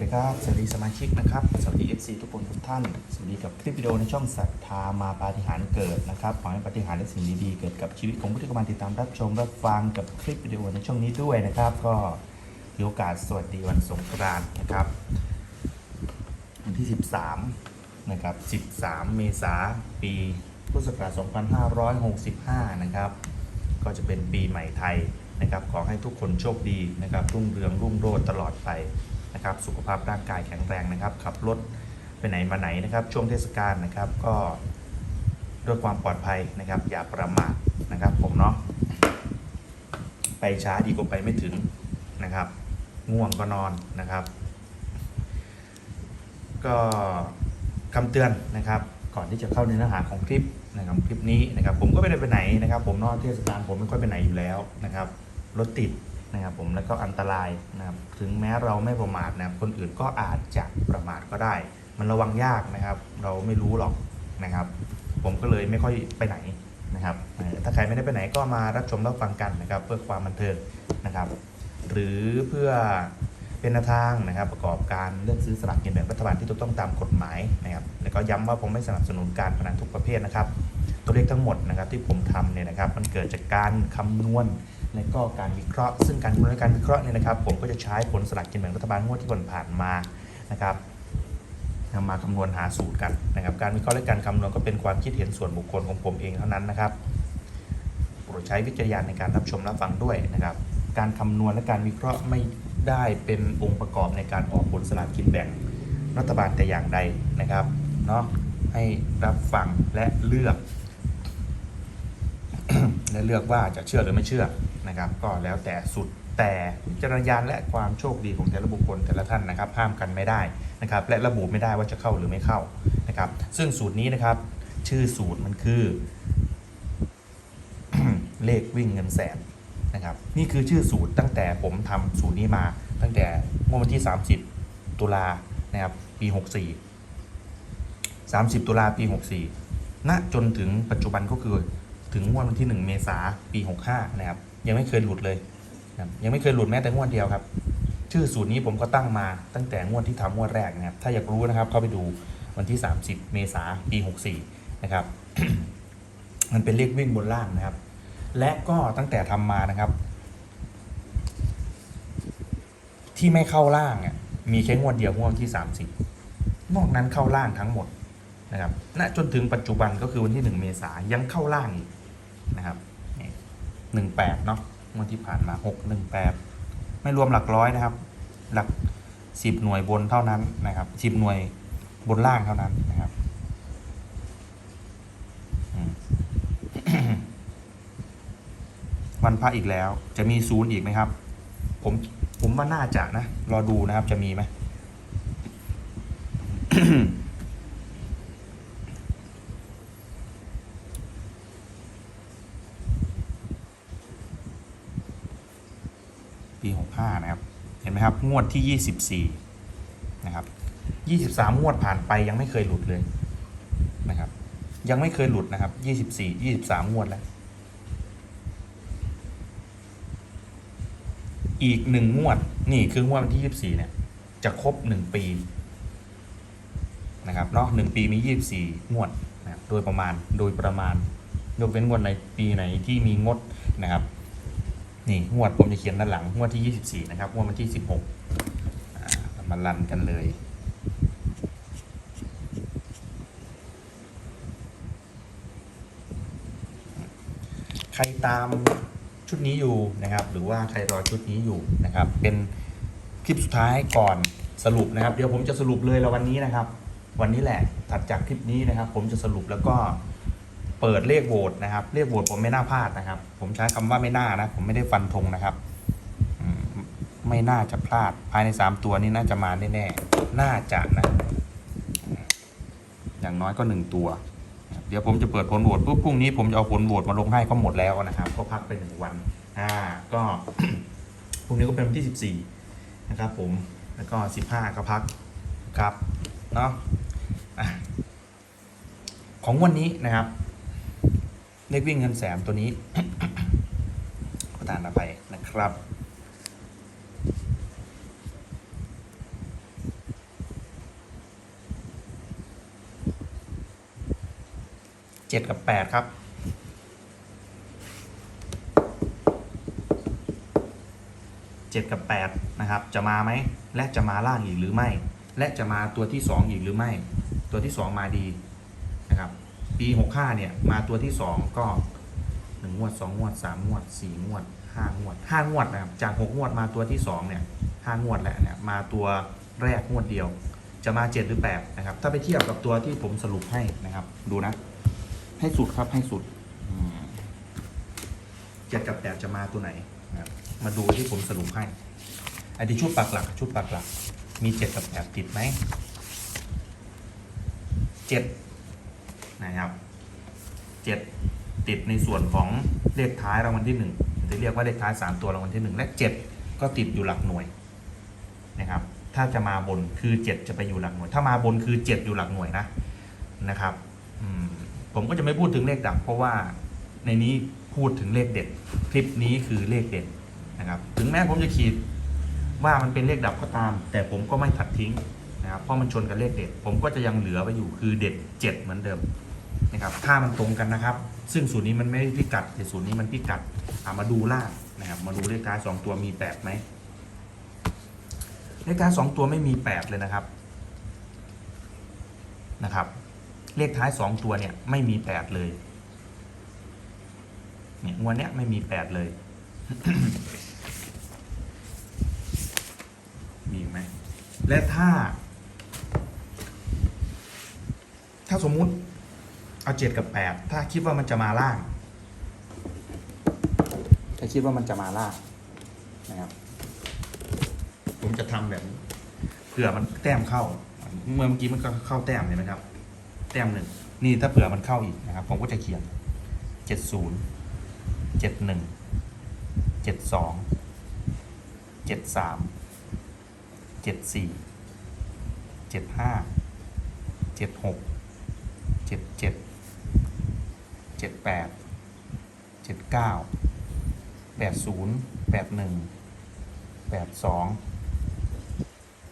สวัสดีครับ สวัสดีสมาชิกนะครับ สวัสดี FC ทุกคนทุกท่าน สวัสดีกับคลิปวิดีโอในช่องศรัทธามาปาฏิหาริย์เกิดนะครับ ขอให้ปาฏิหาริย์และสิ่งดีๆ เกิดกับชีวิตของผู้ที่กำลังติดตามรับชมรับฟังกับคลิปวิดีโอในช่องนี้ด้วยนะครับ ก็ถือโอกาสสวัสดีวันสงกรานต์นะครับ วันที่ 13 นะครับ 13 เมษาปีพุทธศักราช2565 นะครับ ก็จะเป็นปีใหม่ไทยนะครับ ขอให้ทุกคนโชคดีนะครับ รุ่งเรืองรุ่งโรจน์ตลอดไป นะครับสุขภาพร่างกายแข็งแรงนะครับขับรถไปไหนมาไหนนะครับ ช่วงเทศกาลนะครับก็ด้วยความปลอดภัยนะครับ อย่าประมาทนะครับ ผมเนาะไปช้าดีกว่าไปไม่ถึงนะครับ ง่วงก็นอนนะครับ ก็คำเตือนนะครับ ก่อนที่จะเข้าในเนื้อหาของคลิปนะครับคลิปนี้นะครับ ผมก็ไม่ได้ไปไหนนะครับ ผมนอกเทศกาลผมไม่ค่อยไปไหนอยู่แล้วนะครับรถติด นะครับผมแล้วก็อันตรายนะครับถึงแม้เราไม่ประมาทนะครับคนอื่นก็อาจจะประมาทก็ได้ มันระวังยากนะครับ เราไม่รู้หรอกนะครับ ผมก็เลยไม่ค่อยไปไหนนะครับถ้าใครไม่ได้ไปไหนก็มารับชมรับฟังกันนะครับ เพื่อความบันเทิงนะครับ หรือเพื่อเป็นแนวทางนะครับประกอบการเลือกซื้อสลากกินแบ่งรัฐบาลที่ถูกต้องตามกฎหมายนะครับแล้วก็ย้ำว่าผมไม่สนับสนุนการพนันทุกประเภทนะครับ ตัวเลขทั้งหมดนะครับที่ผมทำเนี่ยนะครับ มันเกิดจากการคำนวณ และก็การวิเคราะห์ ซึ่งการคำนวณและการวิเคราะห์เนี่ยนะครับ ผมก็จะใช้ผลสลากกินแบ่งรัฐบาลงวดที่ผ่านมานะครับนำมาคำนวณหาสูตรกันนะครับ การวิเคราะห์และการคำนวณก็เป็นความคิดเห็นส่วนบุคคลของผมเองเท่านั้นนะครับโปรดใช้วิจารณญาณในการรับชมรับฟังด้วยนะครับ การคำนวณและการวิเคราะห์ไม่ได้เป็นองค์ประกอบในการออกผลสลากกินแบ่งรัฐบาลแต่อย่างใดนะครับเนาะให้รับฟังและเลือก และเลือกว่าจะเชื่อหรือไม่เชื่อนะครับ ก็แล้วแต่สุดแต่วิจารณญาณและความโชคดีของแต่ละบุคคลแต่ละท่านนะครับ ห้ามกันไม่ได้นะครับ และระบุไม่ได้ว่าจะเข้าหรือไม่เข้านะครับ ซึ่งสูตรนี้นะครับ ชื่อสูตรมันคือ เลขวิ่งเงินแสนนะครับ นี่คือชื่อสูตรตั้งแต่ผมทำสูตรนี้มา ตั้งแต่เมื่อวันที่ 30 ตุลานะครับ ปี 64 30 ตุลาปี 64ณจนถึงปัจจุบันก็คือ ถึงงวดวันที่ 1 เมษาปี 65 นะครับ ยังไม่เคยหลุดเลยนะยังไม่เคยหลุดแม้แต่งวดเดียวครับ ชื่อสูตรนี้ผมก็ตั้งมาตั้งแต่งวดที่ทำงวดแรกนะครับ ถ้าอยากรู้นะครับเข้าไปดูวันที่ 30 เมษาปี 64 นะครับ มันเป็นเลขวิ่งบนล่างนะครับ และก็ตั้งแต่ทำมานะครับ ที่ไม่เข้าล่างอะมีแค่งวดเดียวงวดที่ 30 นอกนั้นเข้าล่างทั้งหมดนะครับ ณ จนถึงปัจจุบันก็คือวันที่ 1 เมษายนยังเข้าล่างอีก นะครับหนึ่งแปดเนาะงวดที่ผ่านมาหกหนึ่งแปดไม่รวมหลักร้อยนะครับ หลักสิบหน่วยบนเท่านั้นนะครับสิบหน่วยบนล่างเท่านั้นนะครับมวันพระอีกแล้ว จะมีศูนย์อีกไหมครับ ผมผมว่าน่าจะนะ รอดูนะครับจะมีไหม ปีหกห้านะครับ เห็นไหมครับ งวดที่ยี่สิบสี่นะครับยี่สิบสามงวดผ่านไปยังไม่เคยหลุดเลยนะครับ ยังไม่เคยหลุดนะครับยี่สิบสี่ยี่สิบสามงวดแล้ว อีกหนึ่งงวดนี่คืองวดวันที่ยี่สิบสี่เนี่ย จะครบหนึ่งปีนะครับเนาะหนึ่งปีมียี่สิบสี่งวดนะครับโดยประมาณโดยประมาณยกเว้นงวดในปีไหนที่มีงดนะครับ นี่งวดผมจะเขียนด้านหลังงวดที่ยี่สิบสี่นะครับงวดวันที่สิบหกมารันกันเลย ใครตามชุดนี้อยู่นะครับ หรือว่าใครรอชุดนี้อยู่นะครับ เป็นคลิปสุดท้ายก่อนสรุปนะครับ เดี๋ยวผมจะสรุปเลยแล้ววันนี้นะครับ วันนี้แหละถัดจากคลิปนี้นะครับ ผมจะสรุปแล้วก็ เปิดเลขโหวตนะครับเลขโหวตผมไม่น่าพลาดนะครับ ผมใช้คำว่าไม่น่านะ ผมไม่ได้ฟันธงนะครับไม่น่าจะพลาดภายในสามตัวนี้น่าจะมาแน่ๆน่าจะนะ อย่างน้อยก็หนึ่งตัว เดี๋ยวผมจะเปิดผลโหวตปุ๊บพรุ่งนี้ผมจะเอาผลโหวตมาลงให้ก็หมดแล้วนะครับ ก็พักไปหนึ่งวัน อ่า ก็พรุ่งนี้ก็เป็นวันที่สิบสี่นะครับผมแล้วก็สิบห้าก็พักครับเนาะอะของวันนี้นะครับ เล็กวิ่งเงินแสนตัวนี้ ประธานอภัยนะครับ เจ็ดกับแปดครับเจ็ดกับแปดนะครับ จะมาไหม และจะมาล่างอีกหรือไม่ และจะมาตัวที่สองอีกหรือไม่ ตัวที่สองมาดี ปีหกห้าเนี่ยมาตัวที่สองก็หนึ่งงวดสองงวดสามงวดสี่งวดห้างวดห้างวดนะครับจากหกงวดมาตัวที่สองเนี่ยห้างวดแหละเนี่ยมาตัวแรกงวดเดียว จะมาเจ็ดหรือแปดนะครับ ถ้าไปเทียบกับตัวที่ผมสรุปให้นะครับ ดูนะ ให้สุดครับให้สุดเจ็ดกับแปดจะมาตัวไหนนะครับมาดูที่ผมสรุปให้อันที่ชุดปักหลักชุดปักหลัก มีเจ็ดกับแปดติดไหมเจ็ด นะครับเจ็ดติดในส่วนของเลขท้ายรางวัลที่หนึ่งจะเรียกว่าเลขท้ายสามตัวรางวัลที่หนึ่งและเจ็ดก็ติดอยู่หลักหน่วยนะครับถ้าจะมาบนคือเจ็ดจะไปอยู่หลักหน่วย ถ้ามาบนคือเจ็ดอยู่หลักหน่วยนะนะครับผมก็จะไม่พูดถึงเลขดับ เพราะว่าในนี้พูดถึงเลขเด็ดคลิปนี้คือเลขเด็ดนะครับถึงแม้ผมจะขีดว่ามันเป็นเลขดับก็ตาม แต่ผมก็ไม่ตัดทิ้งนะครับเพราะมันชนกับเลขเด็ด ผมก็จะยังเหลือไว้อยู่คือเด็ด 7 เหมือนเดิม นะครับถ้ามันตรงกันนะครับ ซึ่งสูตรนี้มันไม่พิกัดแต่สูตรนี้มันพิกัดามาดูล่างนะครับ มาดูเลขท้ายสองตัวมี8ไหมเลขท้ายสองตัวไม่มี8เลยนะครับนะครับ เลขท้ายสองตัวเนี่ยไม่มี8เลยเนี่ยงวดเนี้ยไม่มี8เลยมีไหมและถ้า ถ้าสมมุติ เอาเจ็ดกับแปดถ้าคิดว่ามันจะมาล่าง ถ้าคิดว่ามันจะมาล่างนะครับ ผมจะทำแบบนี้เผื่อมันแต้มเข้า เมื่อเมื่อกี้มันก็เข้าแต้มเห็นไหมครับ แต้มหนึ่งนี่ถ้าเผื่อมันเข้าอีกนะครับ ผมก็จะเขียนเจ็ดศูนย์เจ็ดหนึ่งเจ็ดสองเจ็ดสามเจ็ดสี่เจ็ดห้าเจ็ดหกเจ็ดเจ็ด เจ็ดแปดเจ็ดเก้าแปดศูนย์แปดหนึ่งแปดสอง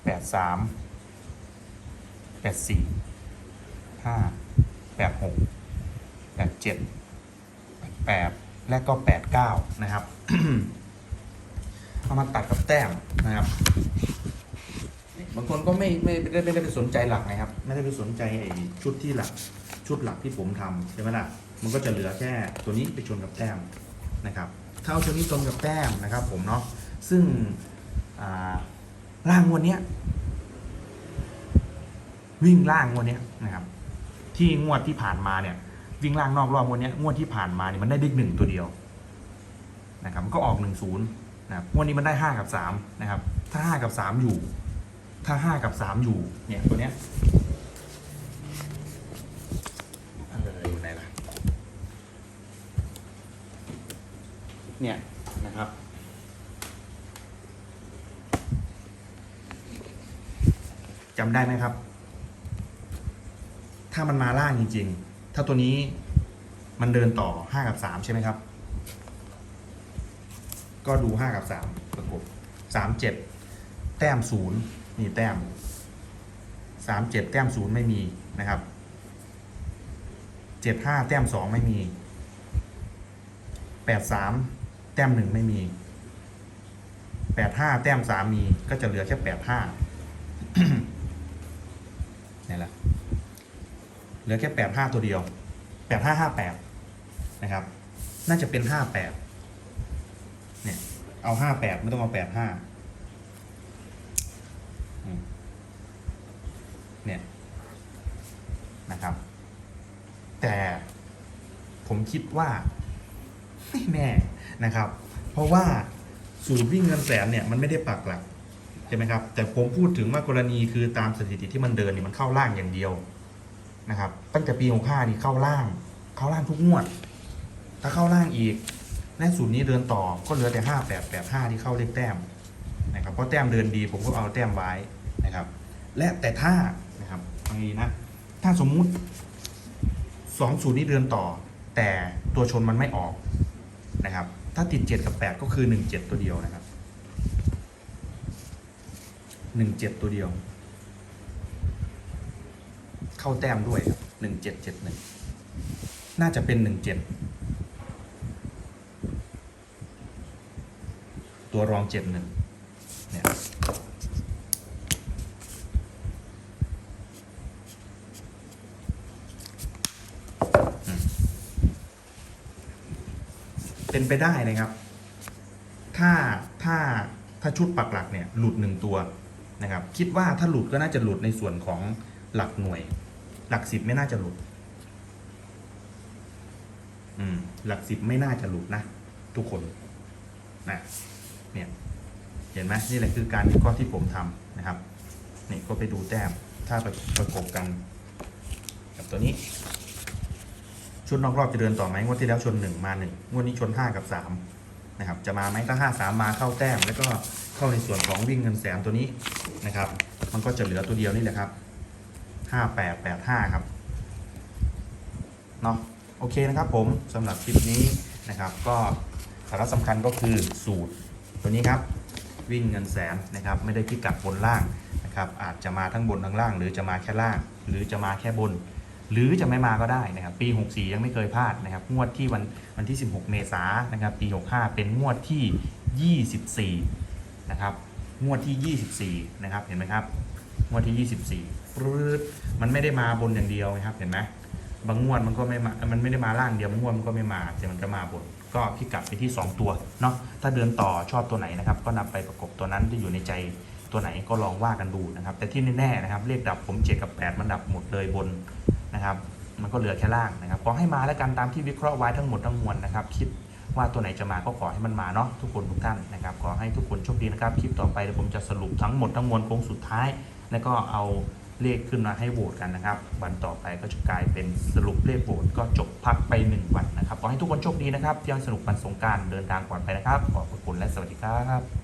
แปดสามแปดสี่ห้าแปดหกแปดเจ็ดแปดแปดและก็แปดเก้านะครับ เอามาตัดกับแต้มนะครับบางคนก็ไม่ไม่ไม่ได้ไม่ได้ไปสนใจหลักนะครับ ไม่ได้ไปสนใจไอ้ชุดที่หลัก ชุดหลักที่ผมทำใช่ไหมล่ะมันก็จะเหลือแค่ตัวนี้ไปชนกับแต้มนะครับถ้าเอาตัวนี้ชนกับแต้มนะครับ ผมเนาะซึ่งอ่าล่างงวันนี้วิ่งล่างงวันนี้นะครับ ที่งวดที่ผ่านมาเนี่ย วิ่งล่างนอกรอบงวันนี้งวดที่ผ่านมาเนี่ยมันได้เลขหนึ่งตัวเดียวนะครับมันก็ออกหนึ่งศูนย์นะครับงวดนี้มันได้ห้ากับสามนะครับ ถ้าห้ากับสามอยู่ ถ้าห้ากับสามอยู่เนี่ยตัวเนี้ยเอออยู่ไหนล่ะ เนี่ยนะครับ จำได้ไหมครับ ถ้ามันมาล่างจริง ๆ ถ้าตัวนี้มันเดินต่อห้ากับสามใช่ไหมครับ ก็ดูห้ากับสามประกบสามเจ็ดแต้มศูนย์นี่แต้มสามเจ็ดแต้มศูนย์ไม่มีนะครับเจ็ดห้าแต้มสองไม่มีแปดสาม แต้มหนึ่งไม่มีแปดห้าแต้มสามมีก็จะเหลือแค่แปดห้านี่แหละเหลือแค่แปดห้าตัวเดียวแปดห้าห้าแปดนะครับ น่าจะเป็นห้าแปดเนี่ยเอาห้าแปดไม่ต้องเอาแปดห้าเนี่ยนะครับ แต่ผมคิดว่า ไม่แน่นะครับ เพราะว่าสูตรวิ่งเงินแสนเนี่ยมันไม่ได้ปักหลักใช่ไหมครับ แต่ผมพูดถึงว่ากรณีคือตามสถิติที่มันเดินเนี่ยมันเข้าล่างอย่างเดียวนะครับ ตั้งแต่ปี65นี่เข้าล่าง เข้าล่างทุกงวด ถ้าเข้าล่างอีกแน่สูตรนี้เดินต่อก็เหลือแต่5 8 8 5ที่เข้าเลขแต้มนะครับเพราะแต้มเดินดีผมก็เอาแต้มไว้นะครับ และแต่ถ้านะครับฟังดีนะ ถ้าสมมุติสองสูตรนี้เดินต่อ แต่ตัวชนมันไม่ออกะครับ ถ้าติด 7 กับ 8 ก็คือ 17 ตัวเดียวนะครับ 17 ตัวเดียว เข้าแต้มด้วยครับ1771 น่าจะเป็น 17 ตัวรอง 71 เป็นไปได้นะครับ ถ้าถ้าถ้าชุดปักหลักเนี่ยหลุดหนึ่งตัวนะครับ คิดว่าถ้าหลุดก็น่าจะหลุดในส่วนของหลักหน่วย หลักสิบไม่น่าจะหลุด อืม หลักสิบไม่น่าจะหลุดนะทุกคนนะเนี่ยเห็นไหมนี่แหละคือการวิเคราะห์ที่ผมทำนะครับนี่ก็ไปดูแต้มถ้าประประกบกัน กับตัวนี้ ชุดนอกรอบจะเดินต่อไหมงวดที่แล้วชนหนึ่งมาหนึ่งงวดนี้ชนห้ากับสามนะครับ จะมาไหมถ้าห้าสามมาเข้าแต้ม แล้วก็เข้าในส่วนของวิ่งเงินแสนตัวนี้นะครับ มันก็จะเหลือตัวเดียวนี่แหละครับห้าแปดแปดห้าครับเนาะโอเคนะครับผมสำหรับคลิปนี้นะครับ ก็สาระสำคัญก็คือสูตรตัวนี้ครับวิ่งเงินแสนนะครับ ไม่ได้พิกัดบนล่างนะครับ อาจจะมาทั้งบนทั้งล่าง หรือจะมาแค่ล่าง หรือจะมาแค่บน หรือจะไม่มาก็ได้นะครับปี 64 ยังไม่เคยพลาดนะครับงวดที่วันวันที่ 16 เมษายนนะครับปี 65 เป็นงวดที่ 24 นะครับงวดที่ 24 นะครับเห็นไหมครับงวดที่ 24รืดมันไม่ได้มาบนอย่างเดียวนะครับเห็นไหมบางงวดมันก็ไม่มา มันไม่ได้มาล่างเดียวบางงวดมันก็ไม่มาแต่มันจะมาบน ก็พิกัดไปที่ 2 ตัวเนาะ ถ้าเดินต่อชอบตัวไหนนะครับ ก็นำไปประกบตัวนั้นที่อยู่ในใจตัวไหนก็ลองว่ากันดูนะครับ แต่ที่แน่ๆนะครับเลขดับผมเจ็ดกับ 8 มันดับหมดเลยบน นะครับ มันก็เหลือแค่ล่างนะครับขอให้มาแล้วกันตามที่วิเคราะห์ไว้ทั้งหมดทั้งมวลนะครับ คิดว่าตัวไหนจะมาก็ขอให้มันมาเนาะทุกคนทุกท่านนะครับ ขอให้ทุกคนโชคดีนะครับ คลิปต่อไปเดี๋ยวผมจะสรุปทั้งหมดทั้งมวลโค้งสุดท้าย แล้วก็เอาเลขขึ้นมาให้โหวตกันนะครับ วันต่อไปก็จะกลายเป็นสรุปเลขโหวตก็จบพักไป 1 วันนะครับ ขอให้ทุกคนโชคดีนะครับเที่ยวสนุกวันสงการเดินทางปลอดภัยนะครับ ขอบคุณและสวัสดีครับ